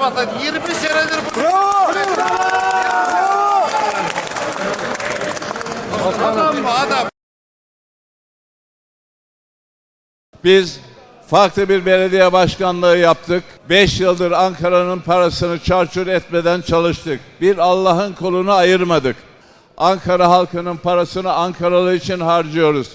batan 20 senedir bu. Adam mı adam? Biz farklı bir belediye başkanlığı yaptık. Beş yıldır Ankara'nın parasını çarçur etmeden çalıştık. Bir Allah'ın kolunu ayırmadık. Ankara halkının parasını Ankaralı için harcıyoruz.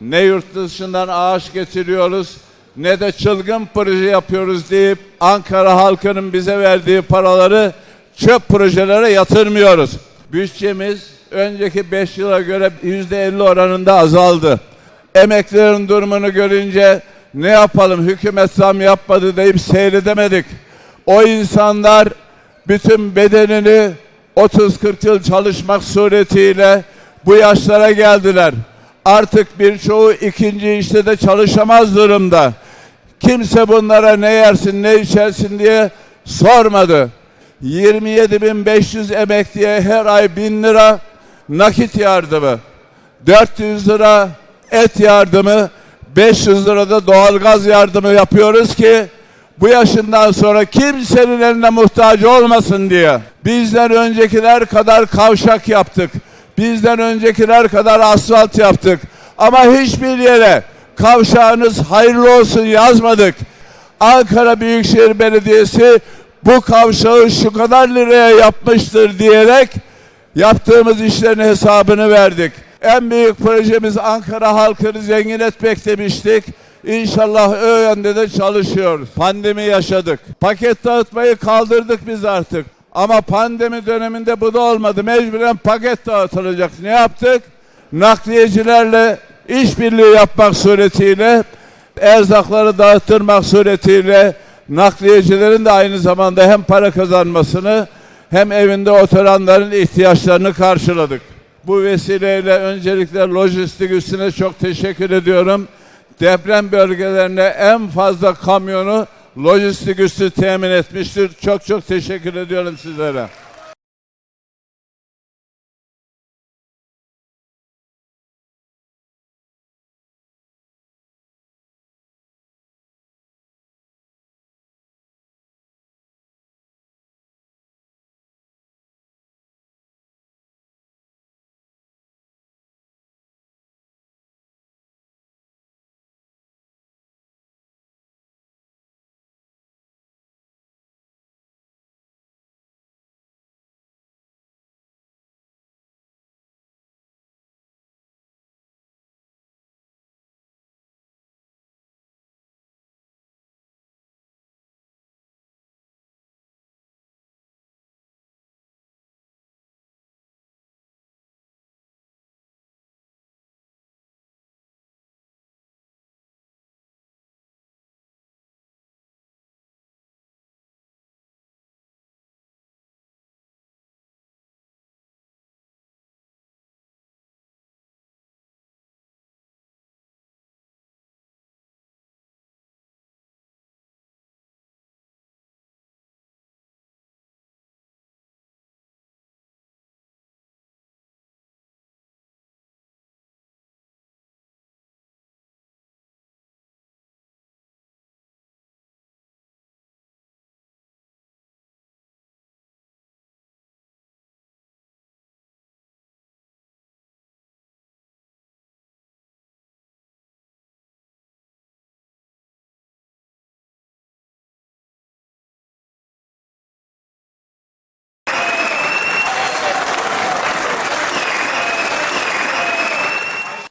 Ne yurt dışından ağaç getiriyoruz ne de çılgın proje yapıyoruz deyip Ankara halkının bize verdiği paraları çöp projelere yatırmıyoruz. Bütçemiz önceki 5 yıla göre %50 oranında azaldı. Emeklilerin durumunu görünce ne yapalım hükümet zam yapmadı deyip seyredemedik. O insanlar bütün bedenini 30-40 yıl çalışmak suretiyle bu yaşlara geldiler. Artık birçoğu ikinci işte de çalışamaz durumda. Kimse bunlara ne yersin ne içersin diye sormadı. 27.500 emekliye her ay 1000 lira nakit yardımı, 400 lira et yardımı, 500 lira da doğalgaz yardımı yapıyoruz ki bu yaşından sonra kimsenin eline muhtaç olmasın diye. Bizden öncekiler kadar kavşak yaptık. Bizden öncekiler kadar asfalt yaptık. Ama hiçbir yere kavşağınız hayırlı olsun yazmadık. Ankara Büyükşehir Belediyesi bu kavşağı şu kadar liraya yapmıştır diyerek yaptığımız işlerin hesabını verdik. En büyük projemiz Ankara halkını zengin etmek demiştik. İnşallah o yönde de çalışıyoruz. Pandemi yaşadık. Paket dağıtmayı kaldırdık biz artık. Ama pandemi döneminde bu da olmadı. Mecburen paket dağıtılacak. Ne yaptık? Nakliyecilerle işbirliği yapmak suretiyle erzakları dağıttırmak suretiyle nakliyecilerin de aynı zamanda hem para kazanmasını hem evinde oturanların ihtiyaçlarını karşıladık. Bu vesileyle öncelikle lojistik üstüne çok teşekkür ediyorum. Deprem bölgelerine en fazla kamyonu lojistik üssü temin etmiştir. Çok çok teşekkür ediyorum sizlere.